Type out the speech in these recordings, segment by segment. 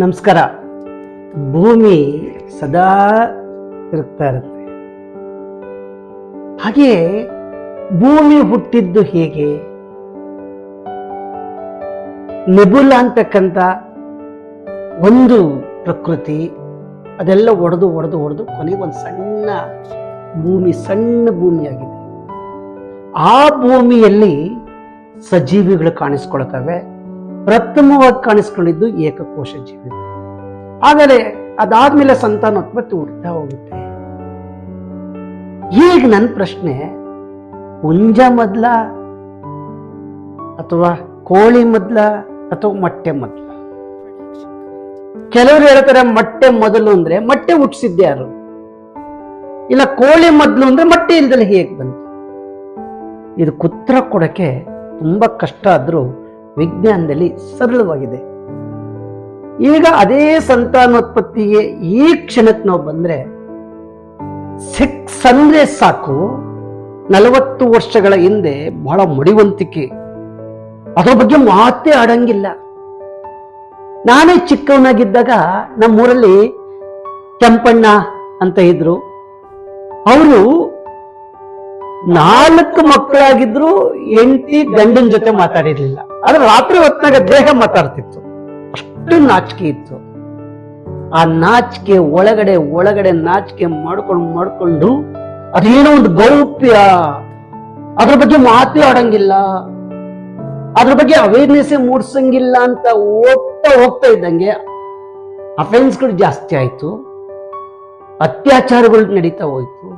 ನಮಸ್ಕಾರ. ಭೂಮಿ ಸದಾ ತಿರುಗ್ತಾ ಇರುತ್ತೆ. ಹಾಗೆ ಭೂಮಿ ಹುಟ್ಟಿದ್ದು ಹೇಗೆ? ನೆಬುಲ ಅಂತಕ್ಕಂಥ ಒಂದು ಪ್ರಕೃತಿ, ಅದೆಲ್ಲ ಒಡೆದು ಒಡೆದು ಒಡೆದು ಕೊನೆಗೆ ಒಂದು ಸಣ್ಣ ಭೂಮಿ, ಸಣ್ಣ ಭೂಮಿಯಾಗಿದೆ. ಆ ಭೂಮಿಯಲ್ಲಿ ಸಜೀವಿಗಳು ಕಾಣಿಸ್ಕೊಳ್ತವೆ. ಪ್ರಥಮವಾಗಿ ಕಾಣಿಸ್ಕೊಂಡಿದ್ದು ಏಕಕೋಶ ಜೀವಿ ಆದರೆ ಅದಾದ್ಮೇಲೆ ಸಂತಾನೋತ್ಪತ್ತಿ ಹುಡ್ತಾ ಹೋಗುತ್ತೆ. ಈಗ ನನ್ನ ಪ್ರಶ್ನೆ, ಹುಂಜ ಮೊದ್ಲ ಅಥವಾ ಕೋಳಿ ಮೊದ್ಲ ಅಥವಾ ಮೊಟ್ಟೆ ಮೊದ್ಲ? ಕೆಲವರು ಹೇಳ್ತಾರೆ ಮೊಟ್ಟೆ ಮೊದಲು ಅಂದ್ರೆ ಮೊಟ್ಟೆ ಹುಟ್ಟಿಸಿದ್ದೆ ಯಾರು? ಇಲ್ಲ ಕೋಳಿ ಮೊದಲು ಅಂದ್ರೆ ಮೊಟ್ಟೆ ಇಲ್ದಲೆ ಹೇಗೆ ಬಂತು? ಇದು ಕುತ್ರ ಕೊಡಕ್ಕೆ ತುಂಬಾ ಕಷ್ಟ ಆದ್ರೂ ವಿಜ್ಞಾನದಲ್ಲಿ ಸರಳವಾಗಿದೆ. ಈಗ ಅದೇ ಸಂತಾನೋತ್ಪತ್ತಿಗೆ ಈ ಕ್ಷಣಕ್ಕೆ ನಾವು ಬಂದ್ರೆ ಸೆಕ್ಸ್ ಅಂದ್ರೆ ಸಾಕು, ನಲವತ್ತು ವರ್ಷಗಳ ಹಿಂದೆ ಬಹಳ ಮಡಿವಂತಿಕೆ. ಅದ್ರ ಬಗ್ಗೆ ಮಾತೇ ಆಡಂಗಿಲ್ಲ. ನಾನೇ ಚಿಕ್ಕವನಾಗಿದ್ದಾಗ ನಮ್ಮೂರಲ್ಲಿ ಕೆಂಪಣ್ಣ ಅಂತ ಇದ್ರು. ಅವರು ನಾಲ್ಕು ಮಕ್ಕಳಾಗಿದ್ರು, ಹೆಂಡತಿ ಗಂಡನ ಜೊತೆ ಮಾತಾಡಿರ್ಲಿಲ್ಲ. ಆದ್ರೆ ರಾತ್ರಿ ಹೊತ್ನಾಗ ದೇಹ ಮಾತಾಡ್ತಿತ್ತು. ಅಷ್ಟು ನಾಚಿಕೆ ಇತ್ತು. ಆ ನಾಚಿಕೆ ಒಳಗಡೆ ಒಳಗಡೆ ನಾಚಿಕೆ ಮಾಡ್ಕೊಂಡು ಮಾಡ್ಕೊಂಡು ಅದೇನೋ ಒಂದು ಗೌಪ್ಯ ಅದ್ರ ಬಗ್ಗೆ ಮಾತೇ ಆಡಂಗಿಲ್ಲ ಅದ್ರ ಬಗ್ಗೆ ಅವೇರ್ನೆಸ್ ಮೂಡ್ಸಂಗಿಲ್ಲ ಅಂತ ಹೋಗ್ತಾ ಹೋಗ್ತಾ ಇದ್ದಂಗೆ ಅಫೆನ್ಸ್ಗಳು ಜಾಸ್ತಿ ಆಯ್ತು. ಅತ್ಯಾಚಾರಗಳು ನಡೀತಾ ಹೋಯ್ತು.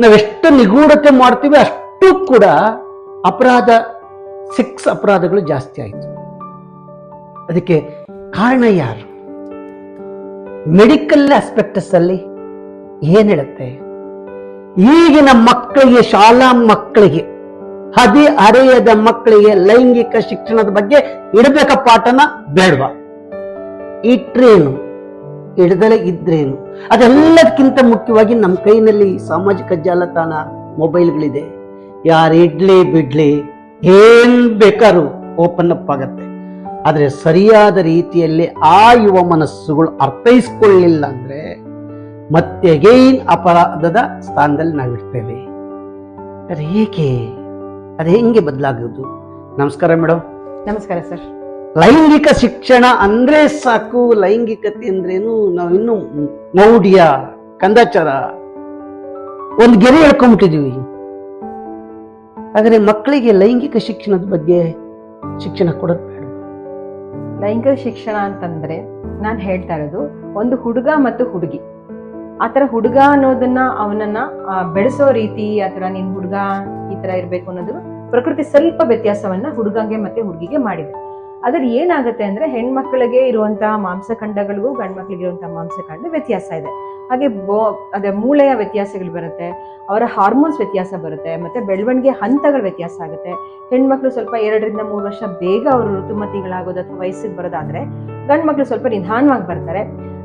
ನಾವೆಷ್ಟು ನಿಗೂಢತೆ ಮಾಡ್ತೀವಿ ಅಷ್ಟು ಕೂಡ ಅಪರಾಧ ಸೆಕ್ಸ್ ಅಪರಾಧಗಳು ಜಾಸ್ತಿ ಆಯಿತು. ಅದಕ್ಕೆ ಕಾರಣ ಯಾರು? ಮೆಡಿಕಲ್ ಆಸ್ಪೆಕ್ಟಸ್ ಅಲ್ಲಿ ಏನ್ ಹೇಳುತ್ತೆ? ಈಗಿನ ಮಕ್ಕಳಿಗೆ, ಶಾಲಾ ಮಕ್ಕಳಿಗೆ, ಹದಿ ಅರೆಯದ ಮಕ್ಕಳಿಗೆ ಲೈಂಗಿಕ ಶಿಕ್ಷಣದ ಬಗ್ಗೆ ಇಡಬೇಕ ಪಾಠನ ಬೇಡವಾ? ಇಟ್ರೇನು ಇಡದಲೇ ಇದ್ರೇನು ಅದೆಲ್ಲದಕ್ಕಿಂತ ಮುಖ್ಯವಾಗಿ ನಮ್ಮ ಕೈನಲ್ಲಿ ಸಾಮಾಜಿಕ ಜಾಲತಾಣ ಮೊಬೈಲ್ಗಳಿದೆ ಯಾರು ಇಡ್ಲಿ, ಬಿಡ್ಲಿ ಏನ್ ಬೇಕಾದ್ರೂ ಓಪನ್ ಅಪ್ ಆಗತ್ತೆ. ಆದ್ರೆ ಸರಿಯಾದ ರೀತಿಯಲ್ಲಿ ಆ ಯುವ ಮನಸ್ಸುಗಳು ಅರ್ಥೈಸ್ಕೊಳ್ಳಿಲ್ಲ ಅಂದ್ರೆ ಮತ್ತೆ ಅಗೈನ್ ಅಪರಾಧದ ಸ್ಥಾನದಲ್ಲಿ ನಾವಿರ್ತೇವೆ ಅದು ಹೇಗೆ? ಅದು ಹೆಂಗೆ ಬದಲಾಗೋದು ನಮಸ್ಕಾರ ಮೇಡಮ್ ನಮಸ್ಕಾರ ಸರ್. ಲೈಂಗಿಕ ಶಿಕ್ಷಣ ಅಂದ್ರೆ ಸಾಕು ಲೈಂಗಿಕತೆ ಅಂದ್ರೇನು ನಾವು ಇನ್ನು ಮೌಢ್ಯ ಕಂದಾಚಾರ ಒಂದು ಗೆರೆ ಹೇಳ್ಕೊಂಡ್ಬಿಟ್ಟಿದೀವಿ. ಹಾಗಾದ್ರೆ ಮಕ್ಕಳಿಗೆ ಲೈಂಗಿಕ ಶಿಕ್ಷಣದ ಬಗ್ಗೆ ಶಿಕ್ಷಣ ಕೊಡೋದು ಬೇಡ. ಲೈಂಗಿಕ ಶಿಕ್ಷಣ ಅಂತಂದ್ರೆ ನಾನು ಹೇಳ್ತಾ ಇರೋದು ಒಂದು ಹುಡುಗ ಮತ್ತು ಹುಡುಗಿ. ಆ ಥರ ಹುಡುಗ ಅನ್ನೋದನ್ನ ಅವನನ್ನ ಬೆಳೆಸೋ ರೀತಿ ಆ ಥರ ನೀನ್ ಹುಡುಗ ಈ ತರ ಇರ್ಬೇಕು ಅನ್ನೋದು ಪ್ರಕೃತಿ ಸ್ವಲ್ಪ ವ್ಯತ್ಯಾಸವನ್ನ ಹುಡುಗಂಗೆ ಮತ್ತೆ ಹುಡುಗಿಗೆ ಮಾಡಿದೆ. ಅದ್ರ ಏನಾಗುತ್ತೆ ಅಂದ್ರೆ ಹೆಣ್ಮಕ್ಳಿಗೆ ಇರುವಂತಹ ಮಾಂಸಖಂಡಗಳಿಗೂ ಗಂಡ್ಮಕ್ಳಿಗೆ ಇರುವಂತಹ ಮಾಂಸಖಂಡ ವ್ಯತ್ಯಾಸ ಇದೆ. ಹಾಗೆ ಬೋ ಅದೇ ಮೂಳೆಯ ವ್ಯತ್ಯಾಸಗಳು ಬರುತ್ತೆ ಅವರ ಹಾರ್ಮೋನ್ಸ್ ವ್ಯತ್ಯಾಸ ಬರುತ್ತೆ ಮತ್ತೆ ಬೆಳವಣಿಗೆ ಹಂತಗಳ ವ್ಯತ್ಯಾಸ ಆಗುತ್ತೆ. ಹೆಣ್ಮಕ್ಳು ಸ್ವಲ್ಪ ಎರಡರಿಂದ ಮೂರು ವರ್ಷ ಬೇಗ ಅವರು ಋತುಮತಿಗಳಾಗೋದು ಅಥವಾ ವಯಸ್ಸಿಗೆ ಬರೋದಾದ್ರೆ ಗಂಡು ಮಕ್ಳು ಸ್ವಲ್ಪ ನಿಧಾನವಾಗಿ ಬರ್ತಾರೆ.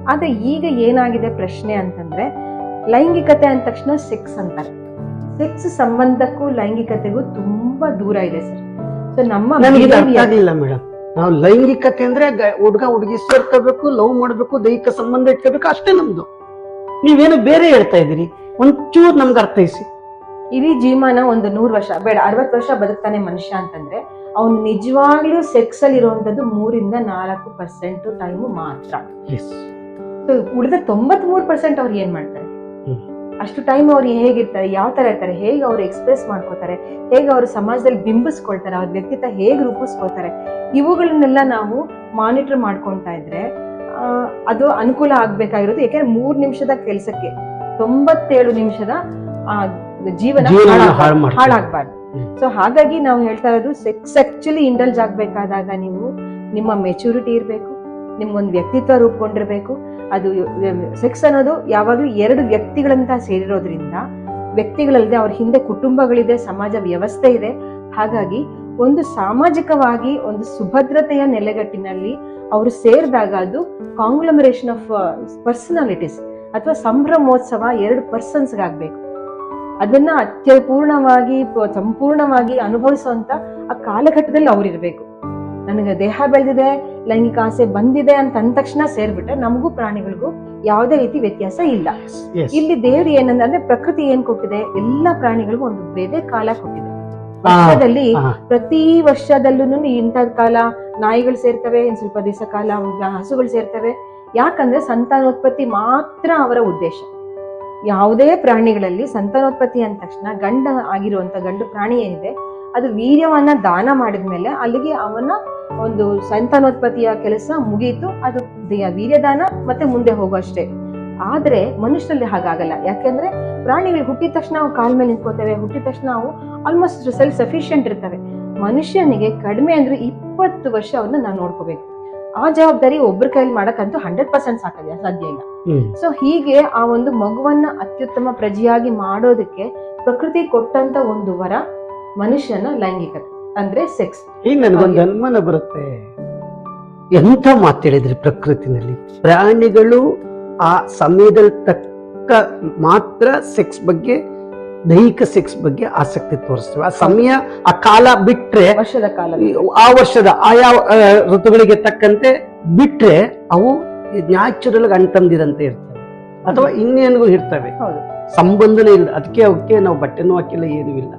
ಆದ್ರೆ ಈಗ ಏನಾಗಿದೆ ಪ್ರಶ್ನೆ ಅಂತಂದ್ರೆ ಲೈಂಗಿಕತೆ ಅಂದ ತಕ್ಷಣ ಸೆಕ್ಸ್ ಅಂತಾರೆ. ಸೆಕ್ಸ್ ಸಂಬಂಧಕ್ಕೂ ಲೈಂಗಿಕತೆಗೂ ತುಂಬಾ ದೂರ ಇದೆ ಸರ್. ಸೊ ನಮ್ಮ ನಾವು ಲೈಂಗಿಕತೆ ಅಂದ್ರೆ ಹುಡ್ಗ ಹುಡುಗ ಸೇರ್ಕೋಬೇಕು ಲವ್ ಮಾಡಬೇಕು ದೈಹಿಕ ಸಂಬಂಧ ಇಟ್ಕೋಬೇಕು ಅಷ್ಟೇ ನಮ್ದು. ನೀವೇನು ಬೇರೆ ಹೇಳ್ತಾ ಇದ್ದೀರಿ? ಒಂಚೂರು ನಮ್ಗೆ ಅರ್ಥೈಸಿ. ಇಡೀ ಜೀವಮಾನ ಒಂದು ನೂರು ವರ್ಷ ಬೇಡ ಅರವತ್ತು ವರ್ಷ ಬದುಕ್ತಾನೆ ಮನುಷ್ಯ ಅಂತಂದ್ರೆ ಅವ್ನು ನಿಜವಾಗ್ಲೂ ಸೆಕ್ಸ್ ಅಲ್ಲಿ ಇರುವಂತದ್ದು ಮೂರಿಂದ ನಾಲ್ಕು ಪರ್ಸೆಂಟ್ ಟೈಮ್ ಮಾತ್ರ. ಉಳಿದ ತೊಂಬತ್ ಮೂರು ಪರ್ಸೆಂಟ್ ಅವ್ರು ಏನ್ ಮಾಡ್ತಾರೆ. ಅಷ್ಟು ಟೈಮ್ ಅವ್ರು ಹೇಗಿರ್ತಾರೆ ಯಾವ ತರ ಇರ್ತಾರೆ ಹೇಗೆ ಅವ್ರು ಎಕ್ಸ್ಪ್ರೆಸ್ ಮಾಡ್ಕೋತಾರೆ ಹೇಗೆ ಅವರು ಸಮಾಜದಲ್ಲಿ ಬಿಂಬಿಸ್ಕೊಳ್ತಾರೆ ಅವ್ರ ವ್ಯಕ್ತಿತ್ವ ಹೇಗೆ ರೂಪಿಸ್ಕೊಳ್ತಾರೆ ಇವುಗಳನ್ನೆಲ್ಲ ನಾವು ಮಾನಿಟರ್ ಮಾಡ್ಕೊತಾ ಇದ್ರೆ ಆ, ಅದು ಅನುಕೂಲ ಆಗ್ಬೇಕಾಗಿರೋದು. ಯಾಕೆಂದ್ರೆ ಮೂರ್ ನಿಮಿಷದ ಕೆಲಸಕ್ಕೆ ತೊಂಬತ್ತೇಳು ನಿಮಿಷದ ಆ, ಜೀವನ ಹಾಳಾಗಬಾರ್ದು. ಸೊ ಹಾಗಾಗಿ ನಾವು ಹೇಳ್ತಾ ಇರೋದು ಸೆಕ್ಸ್ ಆಕ್ಚುಲಿ ಇಂಡಲ್ಜ್ ಆಗ್ಬೇಕಾದಾಗ ನೀವು ನಿಮ್ಮ ಮೆಚುರಿಟಿ ಇರಬೇಕು ನಿಮ್ಗೊಂದು ವ್ಯಕ್ತಿತ್ವ ರೂಪುಗೊಂಡಿರ್ಬೇಕು. ಅದು ಸೆಕ್ಸ್ ಅನ್ನೋದು ಯಾವಾಗಲೂ ಎರಡು ವ್ಯಕ್ತಿಗಳಂತ ಸೇರಿರೋದ್ರಿಂದ ವ್ಯಕ್ತಿಗಳಲ್ಲದೆ ಅವ್ರ ಹಿಂದೆ ಕುಟುಂಬಗಳಿದೆ, ಸಮಾಜ ವ್ಯವಸ್ಥೆ ಇದೆ. ಹಾಗಾಗಿ ಒಂದು ಸಾಮಾಜಿಕವಾಗಿ ಒಂದು ಸುಭದ್ರತೆಯ ನೆಲೆಗಟ್ಟಿನಲ್ಲಿ ಅವರು ಸೇರಿದಾಗ ಅದು ಕಾಂಗ್ಲಮರೇಷನ್ ಆಫ್ ಪರ್ಸನಾಲಿಟೀಸ್ ಅಥವಾ ಸಂಭ್ರಮೋತ್ಸವ ಎರಡು ಪರ್ಸನ್ಸ್ಗಾಗಬೇಕು ಅದನ್ನ ಅತ್ಯಪೂರ್ಣವಾಗಿ, ಸಂಪೂರ್ಣವಾಗಿ ಅನುಭವಿಸುವಂತ ಆ ಕಾಲಘಟ್ಟದಲ್ಲಿ ಅವ್ರಿರ್ಬೇಕು. ನನಗೆ ದೇಹ ಬೆಳೆದಿದೆ ಲೈಂಗಿಕ ಆಸೆ ಬಂದಿದೆ ಅಂತ ಅಂದ ತಕ್ಷಣ ಸೇರ್ಬಿಟ್ರೆ ನಮಗೂ ಪ್ರಾಣಿಗಳಿಗೂ ಯಾವುದೇ ರೀತಿ ವ್ಯತ್ಯಾಸ ಇಲ್ಲ. ಇಲ್ಲಿ ದೇವ್ರು ಏನಂದ್ರೆ ಪ್ರಕೃತಿ ಏನ್ ಕೊಟ್ಟಿದೆ? ಎಲ್ಲಾ ಪ್ರಾಣಿಗಳಿಗೂ ಒಂದು ಬೇರೆ ಕಾಲ ಕೊಟ್ಟಿದೆ. ವರ್ಷದಲ್ಲಿ ಪ್ರತಿ ವರ್ಷದಲ್ಲೂ ಇಂಥ ಕಾಲ ನಾಯಿಗಳು ಸೇರ್ತವೆ ಇನ್ ಸ್ವಲ್ಪ ದಿವಸ ಕಾಲ ಹಸುಗಳು ಸೇರ್ತವೆ. ಯಾಕಂದ್ರೆ ಸಂತಾನೋತ್ಪತ್ತಿ ಮಾತ್ರ ಅವರ ಉದ್ದೇಶ. ಯಾವುದೇ ಪ್ರಾಣಿಗಳಲ್ಲಿ ಸಂತಾನೋತ್ಪತ್ತಿ ಅಂದ ತಕ್ಷಣ ಗಂಡ ಆಗಿರುವಂತ ಗಂಡು ಪ್ರಾಣಿ ಏನಿದೆ? ಅದು ವೀರ್ಯವನ್ನ ದಾನ ಮಾಡಿದ್ಮೇಲೆ ಅಲ್ಲಿಗೆ ಅವನ ಒಂದು ಸಂತಾನೋತ್ಪತ್ತಿಯ ಕೆಲಸ ಮುಗಿಯಿತು ಅದು ವೀರ್ಯದಾನ ಮತ್ತೆ ಮುಂದೆ ಹೋಗುವಷ್ಟೇ. ಆದ್ರೆ ಮನುಷ್ಯರಲ್ಲಿ ಹಾಗಾಗಲ್ಲ. ಯಾಕೆಂದ್ರೆ ಪ್ರಾಣಿಗಳು ಹುಟ್ಟಿದ ತಕ್ಷಣ ನಾವು ಕಾಲ್ ಮೇಲೆ ನಿಂತ್ಕೋತೇವೆ. ಹುಟ್ಟಿದ ತಕ್ಷಣ ನಾವು ಆಲ್ಮೋಸ್ಟ್ ಸೆಲ್ಫ್ ಸಫಿಷಿಯಂಟ್ ಇರ್ತವೆ. ಮನುಷ್ಯನಿಗೆ ಕಡಿಮೆ ಅಂದ್ರೆ ಇಪ್ಪತ್ತು ವರ್ಷ ಅವನ್ನ ನಾವು ನೋಡ್ಕೋಬೇಕು. ಆ ಜವಾಬ್ದಾರಿ ಒಬ್ಬರ ಕೈಲಿ ಮಾಡಕ್ಕಂತೂ ಹಂಡ್ರೆಡ್ ಪರ್ಸೆಂಟ್ ಸಾಕಾಗ ಸಾಧ್ಯ ಇಲ್ಲ. ಸೊ ಹೀಗೆ ಆ ಒಂದು ಮಗುವನ್ನ ಅತ್ಯುತ್ತಮ ಪ್ರಜೆಯಾಗಿ ಮಾಡೋದಕ್ಕೆ ಪ್ರಕೃತಿ ಕೊಟ್ಟಂತ ಒಂದು ವರ ಮನುಷ್ಯನ ಲೈಂಗಿಕತೆ ಅಂದ್ರೆ ಸೆಕ್ಸ್ ಈಗ ನನಗೊಂದು ಅನುಮಾನ ಬರುತ್ತೆ. ಎಂತ ಮಾತಾಡಿದ್ರಿ ಪ್ರಕೃತಿನಲ್ಲಿ? ಪ್ರಾಣಿಗಳು ಆ ಸಮಯದಲ್ಲಿ ತಕ್ಕ ಮಾತ್ರ ಸೆಕ್ಸ್ ಬಗ್ಗೆ ದೈಹಿಕ ಸೆಕ್ಸ್ ಬಗ್ಗೆ ಆಸಕ್ತಿ ತೋರಿಸ್ತೇವೆ. ಆ ಸಮಯ ಆ ಕಾಲ ಬಿಟ್ರೆ ವರ್ಷದ ಕಾಲ. ಆ ವರ್ಷದ ಆಯಾ ಋತುಗಳಿಗೆ ತಕ್ಕಂತೆ ಬಿಟ್ರೆ ಅವು ನ್ಯಾಚುರಲ್ ಅಂಟಂದಿರಂತೆ ಇರ್ತವೆ. ಅಥವಾ ಇನ್ನೇನಿಗೂ ಇರ್ತವೆ. ಸಂಬಂಧನೇ ಇಲ್ಲ. ಅದಕ್ಕೆ ಅವಕ್ಕೆ ನಾವು ಬಟ್ಟೆನೂ ಹಾಕಿಲ್ಲ ಏನೂ ಇಲ್ಲ.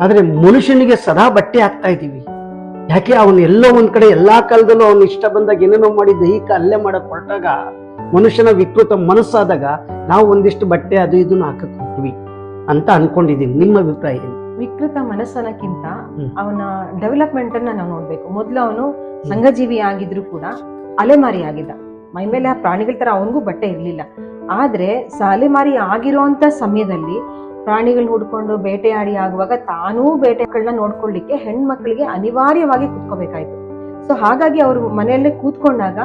ಆದ್ರೆ ಮನುಷ್ಯನಿಗೆ ಸದಾ ಬಟ್ಟೆ ಹಾಕ್ತಾ ಇದೀವಿ ಯಾಕೆ ಅವನು ಎಲ್ಲೋ ಒಂದ್ ಕಡೆ ಎಲ್ಲಾ ಕಾಲದಲ್ಲೂ ಅವನು ಇಷ್ಟ ಬಂದಾಗ ಏನೇನೋ ಮಾಡಿ ದೈಹಿಕ ಅಲ್ಲೇ ಮಾಡಕ್ ಹೊರಟಾಗ ಮನುಷ್ಯನ ವಿಕೃತ ಮನಸ್ಸಾದಾಗ ನಾವು ಒಂದಿಷ್ಟು ಬಟ್ಟೆ ಅದು ಇದನ್ನು ಹಾಕಕ್ ಹೋಗ್ತೀವಿ ಅಂತ ಅನ್ಕೊಂಡಿದೀನಿ ನಿಮ್ಮ ಅಭಿಪ್ರಾಯ ಏನು? ವಿಕೃತ ಮನಸ್ಸನಕ್ಕಿಂತ ಅವನ ಡೆವಲಪ್ಮೆಂಟ್ ಅನ್ನ ನಾವು ನೋಡ್ಬೇಕು. ಮೊದ್ಲು ಅವನು ಸಂಘಜೀವಿ ಆಗಿದ್ರು ಕೂಡ ಅಲೆಮಾರಿ ಆಗಿದ್ದ. ಮೈ ಮೇಲೆ ಆ ಪ್ರಾಣಿಗಳ ತರ ಅವನಿಗೂ ಬಟ್ಟೆ ಇರಲಿಲ್ಲ. ಆದ್ರೆ ಅಲೆಮಾರಿ ಆಗಿರುವಂತ ಸಮಯದಲ್ಲಿ ಪ್ರಾಣಿಗಳನ್ನ ಹುಡ್ಕೊಂಡು ಬೇಟೆಯಾಡಿ ಆಗುವಾಗ ತಾನೂ ಬೇಟೆಗಳನ್ನ ನೋಡ್ಕೊಳ್ಳಿಕ್ಕೆ ಹೆಣ್ಮಕ್ಳಿಗೆ ಅನಿವಾರ್ಯವಾಗಿ ಕೂತ್ಕೋಬೇಕಾಯ್ತು. ಸೊ ಹಾಗಾಗಿ ಅವರು ಮನೆಯಲ್ಲೇ ಕೂತ್ಕೊಂಡಾಗ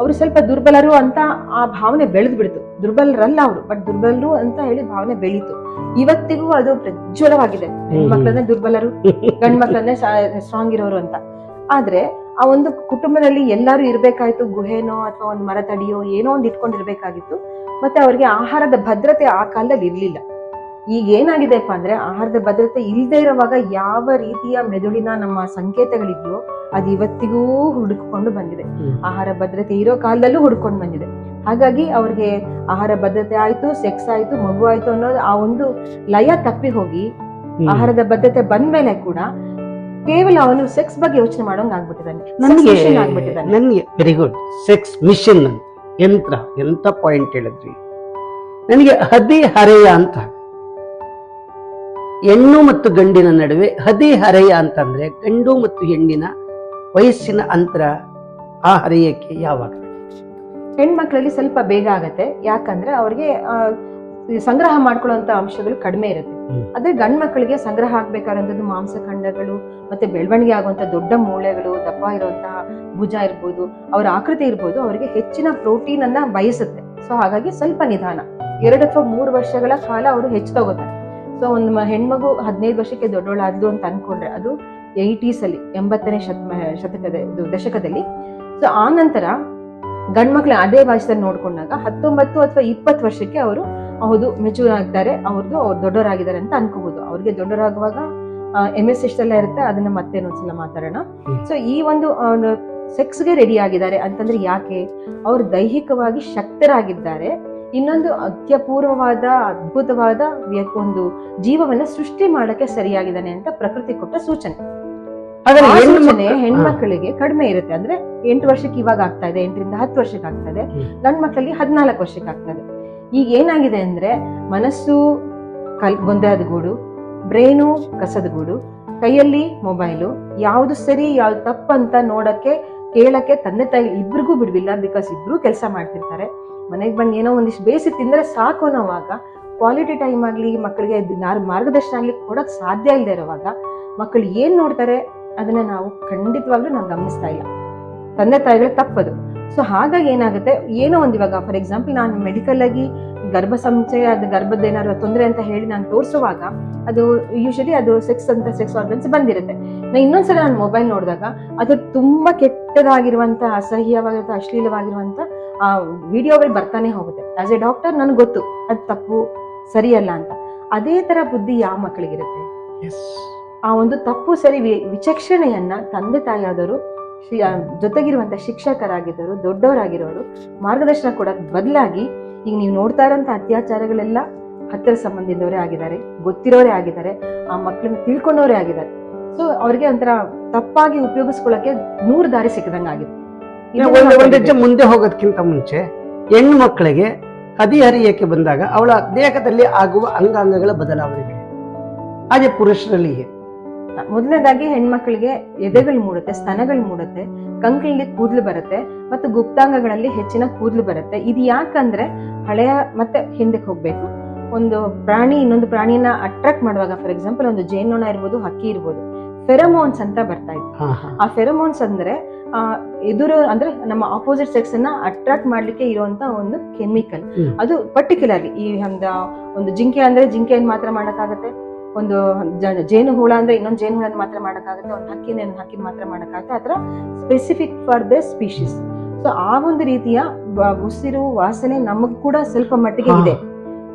ಅವರು ಸ್ವಲ್ಪ ದುರ್ಬಲರು ಅಂತ ಆ ಭಾವನೆ ಬೆಳೆದು ಬಿಡ್ತು ದುರ್ಬಲರಲ್ಲ ಅವರು ಬಟ್ ದುರ್ಬಲರು ಅಂತ ಹೇಳಿ ಭಾವನೆ ಬೆಳೀತು. ಇವತ್ತಿಗೂ ಅದು ಪ್ರಜ್ವಲವಾಗಿದೆ. ಹೆಣ್ಮಕ್ಳನ್ನೇ ದುರ್ಬಲರು ಗಂಡ್ಮಕ್ಳನ್ನೇ ಸ್ಟ್ರಾಂಗ್ ಇರೋರು ಅಂತ. ಆದ್ರೆ ಆ ಒಂದು ಕುಟುಂಬದಲ್ಲಿ ಎಲ್ಲರೂ ಇರ್ಬೇಕಾಯ್ತು ಗುಹೆನೋ ಅಥವಾ ಒಂದು ಮರತಡಿಯೋ ಏನೋ ಒಂದು ಇಟ್ಕೊಂಡಿರ್ಬೇಕಾಗಿತ್ತು ಮತ್ತೆ ಅವ್ರಿಗೆ ಆಹಾರದ ಭದ್ರತೆ ಆ ಕಾಲದಲ್ಲಿ ಇರ್ಲಿಲ್ಲ. ಈಗ ಏನಾಗಿದೆಪ್ಪ ಅಂದ್ರೆ ಆಹಾರದ ಭದ್ರತೆ ಇಲ್ಲದೆ ಇರುವಾಗ ಯಾವ ರೀತಿಯ ಮೆದುಳಿನ ನಮ್ಮ ಸಂಕೇತಗಳಿದ್ಯೋ ಅದು ಇವತ್ತಿಗೂ ಹುಡುಕೊಂಡು ಬಂದಿದೆ. ಆಹಾರ ಭದ್ರತೆ ಇರೋ ಕಾಲದಲ್ಲೂ ಹುಡ್ಕೊಂಡು ಬಂದಿದೆ. ಹಾಗಾಗಿ ಅವ್ರಿಗೆ ಆಹಾರ ಭದ್ರತೆ ಆಯ್ತು ಸೆಕ್ಸ್ ಆಯ್ತು ಮಗು ಆಯ್ತು ಅನ್ನೋದು ಆ ಒಂದು ಲಯ ತಪ್ಪಿ ಹೋಗಿ ಆಹಾರದ ಆಹಾರದ ಬಂದ ಬಂದ್ಮೇಲೆ ಕೂಡ ಕೇವಲ ಅವನು ಸೆಕ್ಸ್ ಬಗ್ಗೆ ಯೋಚನೆ ಮಾಡೋಂಗ್ ಆಗ್ಬಿಟ್ಟಿದ್ದಾನೆ. ನನಗೆ ವೆರಿ ಗುಡ್ ಸೆಕ್ಸ್ ಮಿಷನ್ ಯಂತ್ರ ಎಂತ ಪಾಯಿಂಟ್ ಹೇಳಿದ್ರಿ? ನನಗೆ ಹದಿ ಹರೆಯ ಅಂತ. ಹೆಣ್ಣು ಮತ್ತು ಗಂಡಿನ ನಡುವೆ ಹದಿ ಹರೆಯ ಅಂತಂದ್ರೆ ಗಂಡು ಮತ್ತು ಹೆಣ್ಣಿನ ವಯಸ್ಸಿನ ಅಂತರ ಆ ಹರೆಯಕ್ಕೆ ಯಾವಾಗ? ಹೆಣ್ಮಕ್ಳಲ್ಲಿ ಸ್ವಲ್ಪ ಬೇಗ ಆಗತ್ತೆ. ಯಾಕಂದ್ರೆ ಅವ್ರಿಗೆ ಸಂಗ್ರಹ ಮಾಡ್ಕೊಳ್ಳುವಂತ ಅಂಶಗಳು ಕಡಿಮೆ ಇರುತ್ತೆ. ಅದೇ ಆದ್ರೆ ಗಂಡ್ ಮಕ್ಕಳಿಗೆ ಸಂಗ್ರಹ ಆಗ್ಬೇಕಾದಂತದ್ದು ಮಾಂಸಖಂಡಗಳು ಮತ್ತೆ ಬೆಳವಣಿಗೆ ಆಗುವಂತ ದೊಡ್ಡ ಮೂಳೆಗಳು ದಪ್ಪ ಇರುವಂತಹ ಭುಜ ಇರ್ಬೋದು ಅವರ ಆಕೃತಿ ಇರ್ಬೋದು ಅವರಿಗೆ ಹೆಚ್ಚಿನ ಪ್ರೋಟೀನ್ ಅನ್ನ ಬಯಸುತ್ತೆ. ಸೊ ಹಾಗಾಗಿ ಸ್ವಲ್ಪ ನಿಧಾನ. ಎರಡು ಅಥವಾ ಮೂರು ವರ್ಷಗಳ ಕಾಲ ಅವರು ಹೆಚ್ಚು ತಗೋತಾರೆ. ಸೊ ಒಂದು ಹೆಣ್ಮಗು ಹದಿನೈದು ವರ್ಷಕ್ಕೆ ದೊಡ್ಡವಳಾದ್ಲು ಅಂತ ಅನ್ಕೊಂಡ್ರೆ ಅದು ಏಯ್ಟೀಸ್ ಅಲ್ಲಿ ಎಂಬತ್ತನೇ ಶತ ಶತಕದ ಇದು ದಶಕದಲ್ಲಿ. ಸೊ ಆ ನಂತರ ಗಂಡ್ಮಕ್ಳು ಅದೇ ವಯಸ್ಸಲ್ಲಿ ನೋಡ್ಕೊಂಡಾಗ ಹತ್ತೊಂಬತ್ತು ಅಥವಾ ಇಪ್ಪತ್ತು ವರ್ಷಕ್ಕೆ ಅವರು ಹೌದು ಮೆಚೂರ್ ಆಗ್ತಾರೆ ಅವ್ರದ್ದು ಅವ್ರು ದೊಡ್ಡವರಾಗಿದ್ದಾರೆ ಅಂತ ಅನ್ಕೋಬಹುದು ಅವ್ರಿಗೆ ದೊಡ್ಡವರಾಗುವಾಗ ಎಂ ಎಸ್ ಎಷ್ಟೆಲ್ಲ ಇರುತ್ತೆ ಅದನ್ನ ಮತ್ತೆ ಒಂದ್ಸಲ ಮಾತಾಡೋಣ. ಸೊ ಈ ಒಂದು ಸೆಕ್ಸ್ಗೆ ರೆಡಿ ಆಗಿದ್ದಾರೆ ಅಂತಂದ್ರೆ ಯಾಕೆ? ಅವ್ರು ದೈಹಿಕವಾಗಿ ಶಕ್ತರಾಗಿದ್ದಾರೆ. ಇನ್ನೊಂದು ಅತ್ಯಪೂರ್ವವಾದ ಅದ್ಭುತವಾದ ಒಂದು ಜೀವವನ್ನ ಸೃಷ್ಟಿ ಮಾಡಕ್ಕೆ ಸರಿಯಾಗಿದ್ದಾನೆ ಅಂತ ಪ್ರಕೃತಿ ಕೊಟ್ಟ ಸೂಚನೆ. ಸೂಚನೆ ಹೆಣ್ಮಕ್ಳಿಗೆ ಕಡಿಮೆ ಇರುತ್ತೆ. ಅಂದ್ರೆ ಎಂಟು ವರ್ಷಕ್ಕೆ ಇವಾಗ ಆಗ್ತಾ ಇದೆ ಎಂಟರಿಂದ ಹತ್ತು ವರ್ಷಕ್ಕೆ ಆಗ್ತಾ ಇದೆ. ಗಂಡ್ ಮಕ್ಕಳಲ್ಲಿ ಹದಿನಾಲ್ಕು ವರ್ಷಕ್ಕೆ ಆಗ್ತದೆ ಈಗ ಏನಾಗಿದೆ ಅಂದ್ರೆ ಮನಸ್ಸು ಕಲ್ ಗೊಂದಲದ ಗೂಡು ಬ್ರೈನು ಕಸದ ಗೂಡು ಕೈಯಲ್ಲಿ ಮೊಬೈಲು ಯಾವ್ದು ಸರಿ ಯಾವ್ದು ತಪ್ಪಂತ ನೋಡಕ್ಕೆ ಕೇಳಕ್ಕೆ ತಂದೆ ತಾಯಿ ಇಬ್ರಿಗೂ ಬಿಡ್ವಿಲ್ಲ ಬಿಕಾಸ್ ಇಬ್ರು ಕೆಲಸ ಮಾಡ್ತಿರ್ತಾರೆ. ಮನೆಗೆ ಬಂದು ಏನೋ ಒಂದಿಷ್ಟು ಬೇಯಿಸಿ ತಿಂದರೆ ಸಾಕು ನಾವಾಗ ಕ್ವಾಲಿಟಿ ಟೈಮ್ ಆಗಲಿ ಮಕ್ಕಳಿಗೆ ಮಾರ್ಗದರ್ಶನ ಆಗಲಿ ಕೊಡೋಕ್ಕೆ ಸಾಧ್ಯ ಇಲ್ಲದೆ ಇರುವಾಗ ಮಕ್ಕಳು ಏನು ನೋಡ್ತಾರೆ ಅದನ್ನು ನಾವು ಖಂಡಿತವಾಗ್ಲೂ ನಾವು ಗಮನಿಸ್ತಾ ಇಲ್ಲ. ತಂದೆ ತಾಯಿಗಳು ತಪ್ಪದು. ಸೊ ಹಾಗಾಗಿ ಏನಾಗುತ್ತೆ, ಏನೋ ಒಂದು ಇವಾಗ ಫಾರ್ ಎಕ್ಸಾಂಪಲ್ ನಾನು ಮೆಡಿಕಲ್ ಆಗಿ ಗರ್ಭ ಸಂಚಯ ಅದು ಗರ್ಭದ ಏನಾದ್ರು ತೊಂದರೆ ಅಂತ ಹೇಳಿ ನಾನು ತೋರಿಸುವಾಗ ಅದು ಯೂಶಲಿ ಅದು ಸೆಕ್ಸ್ ಅಂತ ಸೆಕ್ಸ್ ಆರ್ಗನ್ಸ್ ಬಂದಿರುತ್ತೆ. ನಾ ಇನ್ನೊಂದ್ಸಲ ನಾನು ಮೊಬೈಲ್ ನೋಡಿದಾಗ ಅದು ತುಂಬಾ ಕೆಟ್ಟದಾಗಿರುವಂತ ಅಸಹ್ಯವಾಗಿರುವಂಥ ಅಶ್ಲೀಲವಾಗಿರುವಂತ ಆ ವಿಡಿಯೋಗಳು ಬರ್ತಾನೆ ಹೋಗುತ್ತೆ. ಆಸ್ ಎ ಡಾಕ್ಟರ್ ನನಗೆ ಗೊತ್ತು ಅದು ತಪ್ಪು ಸರಿಯಲ್ಲ ಅಂತ. ಅದೇ ತರ ಬುದ್ಧಿ ಯಾವ ಮಕ್ಕಳಿಗಿರುತ್ತೆ. ಆ ಒಂದು ತಪ್ಪು ಸರಿ ವಿಚಕ್ಷಣೆಯನ್ನ ತಂದೆ ತಾಯಿಯಾದವರು ಜೊತೆಗಿರುವಂತ ಶಿಕ್ಷಕರಾಗಿದ್ದರು ದೊಡ್ಡವರಾಗಿರೋರು ಮಾರ್ಗದರ್ಶನ ಕೊಡಕ್ ಬದಲಾಗಿ ಈಗ ನೀವು ನೋಡ್ತಾ ಇರೋಂಥ ಅತ್ಯಾಚಾರಗಳೆಲ್ಲ ಹತ್ತಿರ ಸಂಬಂಧಿದವರೇ ಆಗಿದ್ದಾರೆ ಗೊತ್ತಿರೋರೇ ಆಗಿದ್ದಾರೆ ಆ ಮಕ್ಕಳನ್ನ ತಿಳ್ಕೊಂಡವರೇ ಆಗಿದ್ದಾರೆ. ಸೊ ಅವ್ರಿಗೆ ಒಂಥರ ತಪ್ಪಾಗಿ ಉಪಯೋಗಿಸ್ಕೊಳ್ಳಕ್ಕೆ ನೂರು ದಾರಿ ಸಿಕ್ಕದಂಗೆ ಆಗಿದೆ ಇದನ್ನ ಒಂದು ಹೆಜ್ಜೆ ಮುಂದೆ ಹೋಗೋದಕ್ಕಿಂತ ಮುಂಚೆ ಹೆಣ್ಣು ಮಕ್ಕಳಿಗೆ ಹದಿಹರಿಯಕ್ಕೆ ಬಂದಾಗ ಅವಳ ದೇಹದಲ್ಲಿ ಆಗುವ ಅಂಗಾಂಗಗಳ ಬದಲಾವಣೆಗಳು ಹಾಗೆ ಪುರುಷರಲ್ಲಿ ಮೊದಲನೇದಾಗಿ ಹೆಣ್ಮಕ್ಳಿಗೆ ಎದೆಗಳು ಮೂಡುತ್ತೆ ಸ್ತನಗಳು ಮೂಡುತ್ತೆ ಕಂಕಳಲ್ಲಿ ಕೂದಲು ಬರುತ್ತೆ ಮತ್ತು ಗುಪ್ತಾಂಗಗಳಲ್ಲಿ ಹೆಚ್ಚಿನ ಕೂದಲು ಬರುತ್ತೆ. ಇದು ಯಾಕಂದ್ರೆ ಹಳೆಯ ಮತ್ತೆ ಹಿಂದಕ್ಕೆ ಹೋಗ್ಬೇಕು. ಒಂದು ಪ್ರಾಣಿ ಇನ್ನೊಂದು ಪ್ರಾಣಿಯನ್ನ ಅಟ್ರಾಕ್ಟ್ ಮಾಡುವಾಗ ಫಾರ್ ಎಕ್ಸಾಂಪಲ್ ಒಂದು ಜೇನುನೊಣ ಇರ್ಬೋದು ಹಕ್ಕಿ ಇರ್ಬೋದು ಫೆರಮೋನ್ಸ್ ಅಂತ ಬರ್ತಾ ಇತ್ತು. ಆ ಫೆರಮೋನ್ಸ್ ಅಂದ್ರೆ ಆ ಎದುರು ಅಂದ್ರೆ ನಮ್ಮ ಆಪೋಸಿಟ್ ಸೆಕ್ಸ್ ಅನ್ನ ಅಟ್ರಾಕ್ಟ್ ಮಾಡ್ಲಿಕ್ಕೆ ಇರುವಂತ ಒಂದು ಕೆಮಿಕಲ್. ಅದು ಪರ್ಟಿಕ್ಯುಲರ್ಲಿ ಈ ಒಂದು ಒಂದು ಜಿಂಕೆ ಅಂದ್ರೆ ಜಿಂಕೆಯನ್ನು ಮಾತ್ರ ಮಾಡಕ್ಕಾಗತ್ತೆ. ಒಂದು ಜೇನು ಹುಳ ಅಂದ್ರೆ ಇನ್ನೊಂದು ಜೇನು ಹುಳ ಮಾತ್ರ ಮಾಡೋಕ್ಕಾಗುತ್ತೆ? ಒಂದು ಹಕ್ಕಿನ ಹಕ್ಕಿನ ಮಾತ್ರ ಮಾಡೋಕ್ಕಾಗುತ್ತೆ? ಆ ಥರ specific for the species so ಆ ಒಂದು ರೀತಿಯ ಉಸಿರು ವಾಸನೆ ನಮಗ್ ಕೂಡ ಸ್ವಲ್ಪ ಮಟ್ಟಿಗೆ ಇದೆ.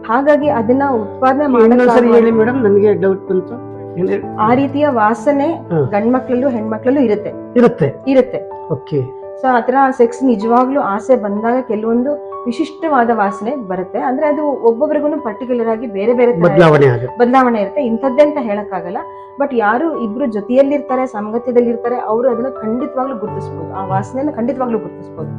ಹಾಗಾಗಿ ಅದನ್ನ ಉತ್ಪಾದನೆ ನನಗೆ ಡೌಟ್ ಬಂತು. ಆ ರೀತಿಯ ವಾಸನೆ ಗಂಡ್ ಗಂಡ್ಮಕ್ಳಲ್ಲೂ ಹೆಣ್ಮಕ್ಳಲ್ಲೂ ಇರುತ್ತೆ. ಇರುತ್ತೆ. ಇರುತ್ತೆ. ಓಕೆ ಸೊ ಆತರ ಸೆಕ್ಸ್ ನಿಜವಾಗ್ಲೂ ಆಸೆ ಬಂದಾಗ ಕೆಲವೊಂದು ವಿಶಿಷ್ಟವಾದ ವಾಸನೆ ಬರುತ್ತೆ. ಅಂದ್ರೆ ಅದು ಒಬ್ಬೊಬ್ರಿಗೂ ಪರ್ಟಿಕ್ಯುಲರ್ ಆಗಿ ಬೇರೆ ಬೇರೆ ಬದಲಾವಣೆ ಇರುತ್ತೆ. ಇಂಥದ್ದೇ ಅಂತ ಹೇಳಕ್ಕಾಗಲ್ಲ. ಬಟ್ ಯಾರು ಇಬ್ರು ಜೊತೆಯಲ್ಲಿರ್ತಾರೆ ಸಂಗತ್ಯದಲ್ಲಿರ್ತಾರೆ ಅವರು ಅದನ್ನ ಖಂಡಿತವಾಗ್ಲೂ ಗುರುತಿಸಬಹುದು ಆ ವಾಸನೆಯನ್ನ ಖಂಡಿತವಾಗ್ಲೂ ಗುರುತಿಸಬಹುದು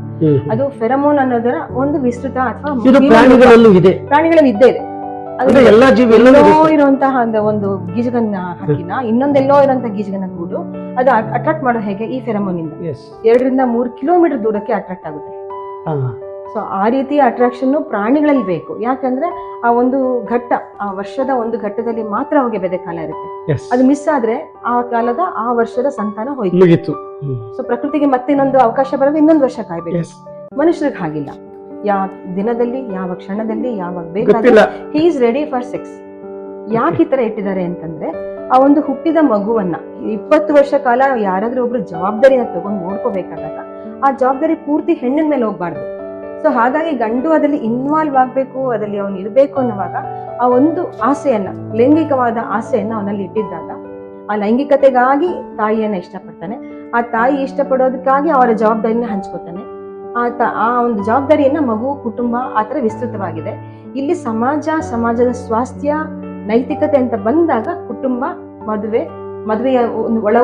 ಅದು ಫೆರಮೋನ್ ಅನ್ನೋದರ ಒಂದು ವಿಸ್ತೃತ ಅಥವಾ ಇದು ಪ್ರಾಣಿಗಳಲ್ಲೂ ಇದೆ. ಪ್ರಾಣಿಗಳಲ್ಲಿ ಇದ್ದೇ ಇದೆ. ಅಂದ್ರೆ ಎಲ್ಲಾ ಜೀವಿ ಎಲ್ಲೋ ಎಲ್ಲೂ ಇರುವಂತಹ ಒಂದು- ಗೀಜಗನ್ನ ಹಾಕಿನ ಇನ್ನೊಂದೆಲ್ಲೋ ಇರುವಂತಹ ಗೀಜಗನ್ನ ಕೂಡು ಅದು ಅಟ್ರಾಕ್ಟ್ ಮಾಡೋ ಹೇಗೆ ಈ ಫೆರಮೋನ್ ಇಂದ ಎರಡರಿಂದ ಮೂರು ಕಿಲೋಮೀಟರ್ ದೂರಕ್ಕೆ ಅಟ್ರಾಕ್ಟ್ ಆಗುತ್ತೆ. ಸೊ ಆ ರೀತಿ ಅಟ್ರಾಕ್ಷನ್ ಪ್ರಾಣಿಗಳಲ್ಲಿ ಬೇಕು. ಯಾಕಂದ್ರೆ ಆ ಒಂದು ಘಟ್ಟ ಆ ವರ್ಷದ ಒಂದು ಘಟ್ಟದಲ್ಲಿ ಮಾತ್ರ ಅವಾಗೆ ಬೆದೆ ಕಾಲ ಇರುತ್ತೆ. ಅದು ಮಿಸ್ ಆದ್ರೆ ಆ ಕಾಲದ ಆ ವರ್ಷದ ಸಂತಾನ ಹೋಯ್ತು. ಸೊ ಪ್ರಕೃತಿಗೆ ಮತ್ತೆ ಇನ್ನೊಂದು ಅವಕಾಶ ಬರೋದು ಇನ್ನೊಂದು ವರ್ಷ ಕಾಯ್ಬೇಕು. ಮನುಷ್ಯರಿಗೆ ಹಾಗಿಲ್ಲ. ಯಾವ ದಿನದಲ್ಲಿ ಯಾವ ಕ್ಷಣದಲ್ಲಿ ಯಾವಾಗ ಬೇಕಾದ್ರೆ he is ready for sex ಯಾಕೆ ಈ ತರ ಇಟ್ಟಿದ್ದಾರೆ ಅಂತಂದ್ರೆ ಆ ಒಂದು ಹುಟ್ಟಿದ ಮಗುವನ್ನ ಇಪ್ಪತ್ತು ವರ್ಷ ಕಾಲ ಯಾರಾದ್ರೂ ಒಬ್ರು ಜವಾಬ್ದಾರಿನ ತಗೊಂಡು ನೋಡ್ಕೋಬೇಕಾದಾಗ ಆ ಜವಾಬ್ದಾರಿ ಪೂರ್ತಿ ಹೆಣ್ಣಿನ ಮೇಲೆ ಹೋಗ್ಬಾರ್ದು. ಸೊ ಹಾಗಾಗಿ ಗಂಡು ಅದರಲ್ಲಿ ಇನ್ವಾಲ್ವ್ ಆಗ್ಬೇಕು ಅದರಲ್ಲಿ ಅವನು ಇರಬೇಕು ಅನ್ನುವಾಗ ಆ ಒಂದು ಆಸೆಯನ್ನ ಲೈಂಗಿಕವಾದ ಆಸೆಯನ್ನ ಅವನಲ್ಲಿ ಇಟ್ಟಿದ್ದಾಗ ಆ ಲೈಂಗಿಕತೆಗಾಗಿ ತಾಯಿಯನ್ನ ಇಷ್ಟಪಡ್ತಾನೆ. ಆ ತಾಯಿ ಇಷ್ಟಪಡೋದಕ್ಕಾಗಿ ಅವರ ಜವಾಬ್ದಾರಿನ ಹಂಚ್ಕೋತಾನೆ. ಆ ತ- ಆ ಒಂದು ಜವಾಬ್ದಾರಿಯನ್ನ ಮಗು ಕುಟುಂಬ ಆ ಥರ ವಿಸ್ತೃತವಾಗಿದೆ. ಇಲ್ಲಿ ಸಮಾಜ ಸಮಾಜದ ಸ್ವಾಸ್ಥ್ಯ ನೈತಿಕತೆ ಅಂತ ಬಂದಾಗ ಕುಟುಂಬ ಮದುವೆ ಮದುವೆಯ ಒಂದು ಒಳ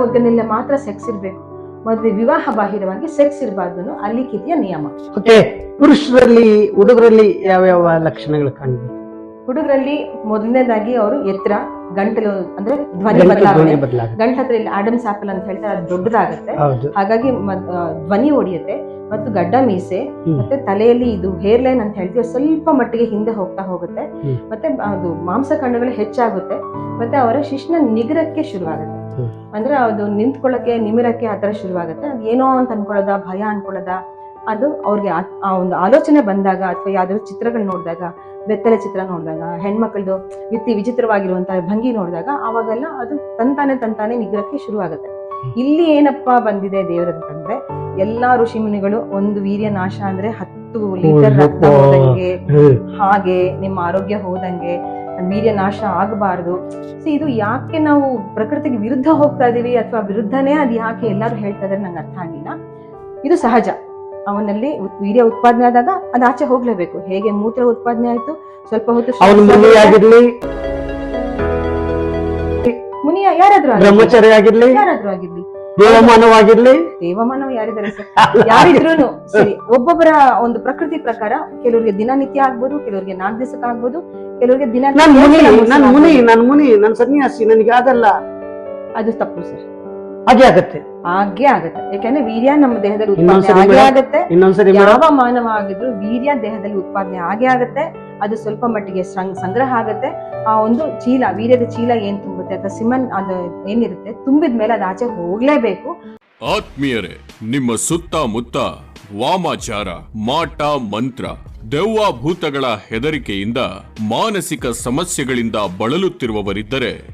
ಮಾತ್ರ ಸೆಕ್ಸ್ ಇರಬೇಕು. ಮದುವೆ ವಿವಾಹ ಬಾಹಿರವಾಗಿ ಸೆಕ್ಸ್ ಇರಬಾರ್ದು ಅನ್ನೋ ಕಿತಿಯ ನಿಯಮ. ಓಕೆ ಪುರುಷರಲ್ಲಿ ಹುಡುಗರಲ್ಲಿ ಯಾವ್ಯಾವ ಲಕ್ಷಣಗಳು ಕಂಡು ಹುಡುಗರಲ್ಲಿ ಮೊದಲನೇದಾಗಿ ಅವರು ಎತ್ತರ ಗಂಟಲು ಅಂದ್ರೆ ಧ್ವನಿ ಬದಲಾವಣೆ. ಧ್ವನಿ ಬದಲಾಗುತ್ತೆ ಗಂಟ ಹತ್ರ ಇಲ್ಲಿ ಆಡಮ್ಸ್ ಆಪಲ್ ಅಂತ ಹೇಳ್ತಾರೆ ಅದು ದೊಡ್ಡದಾಗುತ್ತೆ. ಹಾಗಾಗಿ ಧ್ವನಿ ಒಡೆಯುತ್ತೆ. ಮತ್ತು ಗಡ್ಡ ಮೀಸೆ ಮತ್ತೆ ತಲೆಯಲ್ಲಿ ಇದು ಹೇರ್ ಲೈನ್ ಅಂತ ಹೇಳ್ತೀವಿ ಸ್ವಲ್ಪ ಮಟ್ಟಿಗೆ ಹಿಂದೆ ಹೋಗ್ತಾ ಹೋಗುತ್ತೆ. ಮತ್ತೆ ಅದು ಮಾಂಸಖಂಡಗಳು ಹೆಚ್ಚಾಗುತ್ತೆ. ಮತ್ತೆ ಅವರ ಶಿಶ್ನ ನಿಗರಕ್ಕೆ ಶುರುವಾಗುತ್ತೆ. ಅಂದ್ರೆ ಅದು ನಿಂತ್ಕೊಳ್ಳಕ್ಕೆ ನಿಮಿರಕ್ಕೆ ಆ ತರ ಶುರುವಾಗುತ್ತೆ. ಅದು ಏನೋ ಅಂತ ಅನ್ಕೊಳ್ಳೋದ ಭಯ ಅನ್ಕೊಳ್ಳೋದ? ಅದು ಅವ್ರಿಗೆ ಆ- ಆ ಒಂದು ಆಲೋಚನೆ ಬಂದಾಗ ಅಥವಾ ಯಾವ್ದಾದ್ರು ಚಿತ್ರಗಳು ನೋಡಿದಾಗ ಬೆತ್ತಲೆ ಚಿತ್ರ ನೋಡಿದಾಗ ಹೆಣ್ಮಕ್ಳದು ವ್ಯಕ್ತಿ ವಿಚಿತ್ರವಾಗಿರುವಂತಹ ಭಂಗಿ ನೋಡಿದಾಗ ಅವಾಗೆಲ್ಲ ಅದು ತಂತಾನೆ ತಂತಾನೆ ನಿಗ್ರಹಕ್ಕೆ ಶುರುವಾಗುತ್ತೆ. ಇಲ್ಲಿ ಏನಪ್ಪ ಬಂದಿದೆ ದೇವರಂತಂದ್ರೆ ಎಲ್ಲಾ ಋಷಿ ಮುನಿಗಳು ಒಂದು ವೀರ್ಯ ನಾಶ ಅಂದ್ರೆ ಹತ್ತು ಲೀಟರ್ ರಕ್ತ. ಹೋದಂಗೆ ಹಾಗೆ ನಿಮ್ಮ ಆರೋಗ್ಯ ಹೋದಂಗೆ ವೀರ್ಯ ನಾಶ ಆಗಬಾರ್ದು. ಸೊ ಇದು ಯಾಕೆ ನಾವು ಪ್ರಕೃತಿಗೆ ವಿರುದ್ಧ ಹೋಗ್ತಾ ಇದೀವಿ ಅಥವಾ ವಿರುದ್ಧನೇ ಅದು ಯಾಕೆ ಎಲ್ಲರೂ ಹೇಳ್ತಾ ಇದಾರೆ ನಂಗೆ ಅರ್ಥ ಆಗಿಲ್ಲ. ಇದು ಸಹಜ. ಅವನಲ್ಲಿ ವೀರ್ಯ ಉತ್ಪಾದನೆ ಆದಾಗ ಅದು ಆಚೆ ಹೋಗ್ಲೇಬೇಕು. ಹೇಗೆ ಮೂತ್ರ ಉತ್ಪಾದನೆ ಆಯ್ತು? ಸ್ವಲ್ಪ ಹೊತ್ತು ಮುನಿಯ ಯಾರಾದ್ರೂ ಆಗಿರ್ಲಿ. ಯಾರಾದ್ರೂ ಆಗಿರ್ಲಿ. ದೇವಮಾನವಾಗಿರ್ಲಿ. ದೇವಮಾನವ ಯಾರಿದ್ದಾರೆ ಸರ್? ಯಾರಿದ್ರು ಸರಿ ಒಬ್ಬೊಬ್ಬರ ಒಂದು ಪ್ರಕೃತಿ ಪ್ರಕಾರ ಕೆಲವರಿಗೆ ದಿನನಿತ್ಯ ಆಗ್ಬೋದು ಕೆಲವರಿಗೆ ನಾಲ್ಕು ದಿವಸಕ್ಕೆ ಆಗ್ಬೋದು ಕೆಲವರಿಗೆ ದಿನ ನಾನ್ ಮುನಿ ನನ್ ಮುನಿ ನನ್ ಮುನಿ ನಾನ್ ಸನ್ಯಾಸಿ ನನಗೆ ಆಗಲ್ಲ. ಅದು ತಪ್ಪು ಸರ್. ಹಾಗೆ ಆಗತ್ತೆ. ಹಾಗೆ ಆಗತ್ತೆ. ಯಾಕಂದ್ರೆ ವೀರ್ಯ ನಮ್ಮ ದೇಹದಲ್ಲಿ ಇನ್ನೊಂದ್ಸರಿ ಉತ್ಪಾದನೆ ಮೇಡಮ್? ಆಗತ್ತೆ. ಇನ್ನೊಂದ್ಸರಿ ಮೇಡಮ್. ಯಾವ ಮಾನವ ಆಗಿದ್ರು ವೀರ್ಯ ದೇಹದಲ್ಲಿ ಉತ್ಪಾದನೆ ಆಗೇ ಆಗತ್ತೆ. ಅದು ಸ್ವಲ್ಪ ಮಟ್ಟಿಗೆ ಸಂ- ಸಂಗ್ರಹ ಆಗತ್ತೆ. ಆ ಒಂದು ಚೀಲ ವೀರ್ಯದ ಚೀಲ ಏನ್ ತುಂಬುತ್ತೆ ಅಥವಾ ಸಿಮನ್ ಅದು ಏನಿರುತ್ತೆ ತುಂಬಿದ ಮೇಲೆ ಅದು ಆಚೆ ಹೋಗ್ಲೇಬೇಕು. ಆತ್ಮೀಯರೇ ನಿಮ್ಮ ಸುತ್ತಮುತ್ತ ವಾಮಾಚಾರ ಮಾಟ ಮಂತ್ರ ದೆವ್ವ ಭೂತಗಳ ಹೆದರಿಕೆಯಿಂದ ಮಾನಸಿಕ ಸಮಸ್ಯೆಗಳಿಂದ ಬಳಲುತ್ತಿರುವವರಿದ್ದರೆ